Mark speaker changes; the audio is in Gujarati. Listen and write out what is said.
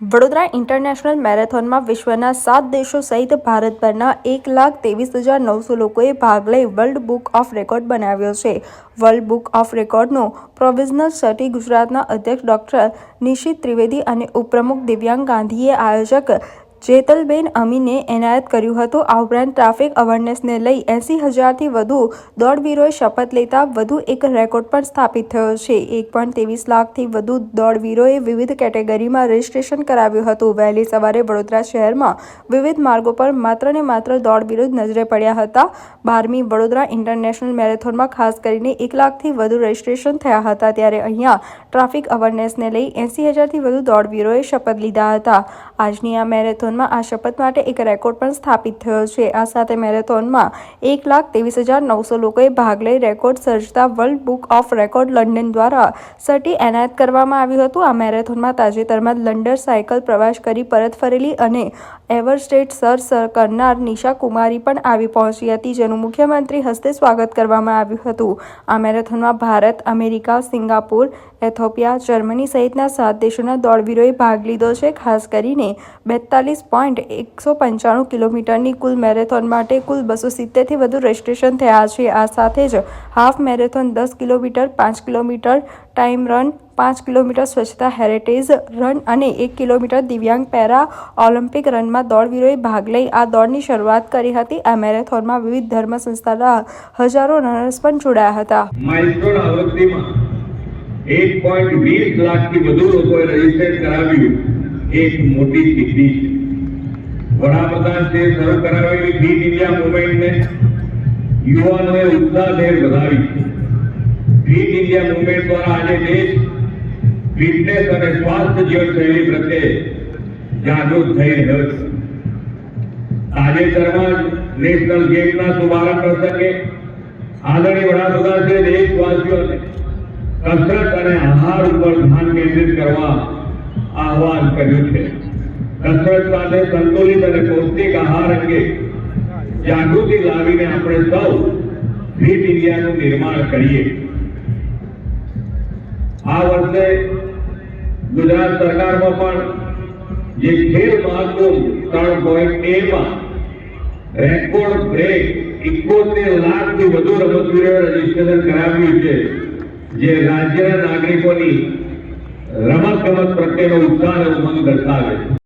Speaker 1: વડોદરા ઇન્ટરનેશનલ મેરેથોનમાં વિશ્વના સાત દેશો સહિત ભારતભરના એક લાખ ત્રેવીસ હજાર નવસો લોકોએ ભાગ લઈ વર્લ્ડ બુક ઓફ રેકોર્ડ બનાવ્યો છે. વર્લ્ડ બુક ઓફ રેકોર્ડનું પ્રોવિઝનલ સર્ટી ગુજરાતના અધ્યક્ષ ડોક્ટર નિશિત ત્રિવેદી અને ઉપપ્રમુખ દિવ્યાંગ ગાંધીએ આયોજક જેતલબેન અમીને એનાયત કર્યું હતું. આ ઉપરાંત ટ્રાફિક અવેરનેસને લઈ એંસી હજારથી વધુ દોડવીરોએ શપથ લેતા વધુ એક રેકોર્ડ પણ સ્થાપિત થયો છે. એક પોઈન્ટ ત્રેવીસ લાખથી વધુ દોડવીરોએ વિવિધ કેટેગરીમાં રજીસ્ટ્રેશન કરાવ્યું હતું. વહેલી સવારે વડોદરા શહેરમાં વિવિધ માર્ગો પર માત્ર ને માત્ર દોડવીરો જ નજરે પડ્યા હતા. બારમી વડોદરા ઇન્ટરનેશનલ મેરેથોનમાં ખાસ કરીને એક લાખથી વધુ રજીસ્ટ્રેશન થયા હતા. ત્યારે અહીંયા ટ્રાફિક અવેરનેસને લઈ એંસી હજારથી વધુ દોડવીરોએ શપથ લીધા હતા. આજની આ મેરેથોનમાં આ શપથ માટે એક રેકોર્ડ પણ સ્થાપિત થયો છે. આ સાથે મેરેથોનમાં એક લાખ ત્રેવીસ હજાર નવસો લોકોએ ભાગ લઈ record સર્જતા world book of record London દ્વારા સર્ટી એનાયત કરવામાં આવ્યું હતું. આ મેરેથોનમાં તાજેતરમાં લંડન સાયકલ પ્રવાસ કરી પરત ફરેલી અને એવરસ્ટેટ સર સર કરનાર નિશા કુમારી પણ આવી પહોંચી હતી, જેનું મુખ્યમંત્રી હસ્તે સ્વાગત કરવામાં આવ્યું હતું. આ મેરેથોનમાં Bharat, America, Singapore Ethiopia Germany સહિતના સાત દેશોના દોડવીરોએ ભાગ લીધો છે, ખાસ કરીને બેતાલીસ પોઈન્ટ એકસો પંચાણું કિલોમીટરની કુલ મેરેથોન માટે કુલ બસો સિત્તેરથી વધુ રજીસ્ટ્રેશન થયા છે. આ સાથે જ હાફ મેરેથોન દસ કિલોમીટર, પાંચ કિલોમીટર ટાઈમ રન, પાંચ કિલોમીટર સ્વચ્છતા હેરિટેજ રન અને એક કિલોમીટર દિવ્યાંગ પેરા ઓલિમ્પિક રનમાં દોડવીરોએ ભાગ લઈ આ દોડની શરૂઆત કરી હતી. આ મેરેથોનમાં વિવિધ ધર્મ સંસ્થાના હજારો રનર્સ પણ જોડાયા હતા.
Speaker 2: એક પોઈન્ટ વીસ લાખથી વધુ લોકોએ રજિસ્ટર કરાવ્યું. એક મોટી સિદ્ધિ છે. વડાપ્રધાન શ્રી શરૂ કરાવેલી ફીટ ઇન્ડિયા મુવમેન્ટને યુવાનોએ ઉત્સાહભેર વધાવી ફીટ ઇન્ડિયા મુવમેન્ટ દ્વારા આજે દેશ ફિટનેસ અને સ્વાસ્થ્ય જીવનશૈલી પ્રત્યે જાગૃત થઈ રહ્યો છે. તાજેતરમાં જ નેશનલ ગેમના શુભારંભ પ્રસંગે આદરણીય વડાપ્રધાન શ્રી કસરત અને આહાર ઉપર ધ્યાન કેન્દ્રિત કરવા આહવાન કર્યું છે કસરત સાથે સંતુલિત અને પૌષ્ટિક આહાર અંગે જાગૃતિ લાવીને આપણે સૌ ફિટ ઇન્ડિયાનું નિર્માણ કરીએ આ વર્ષે ગુજરાત સરકારમાં પણ જે ખેલ મહાકુંભ ત્રણ પોઈન્ટ એ માં રેકોર્ડ બ્રેક ઇકોતેર લાખથી વધુ રમતવીરોએ રજીસ્ટ્રેશન કરાવ્યું છે જે રાજ્યના નાગરિકોની રમત ગમત પ્રત્યેનો ઉત્સાહ અને ઉમંગ દર્શાવે છે.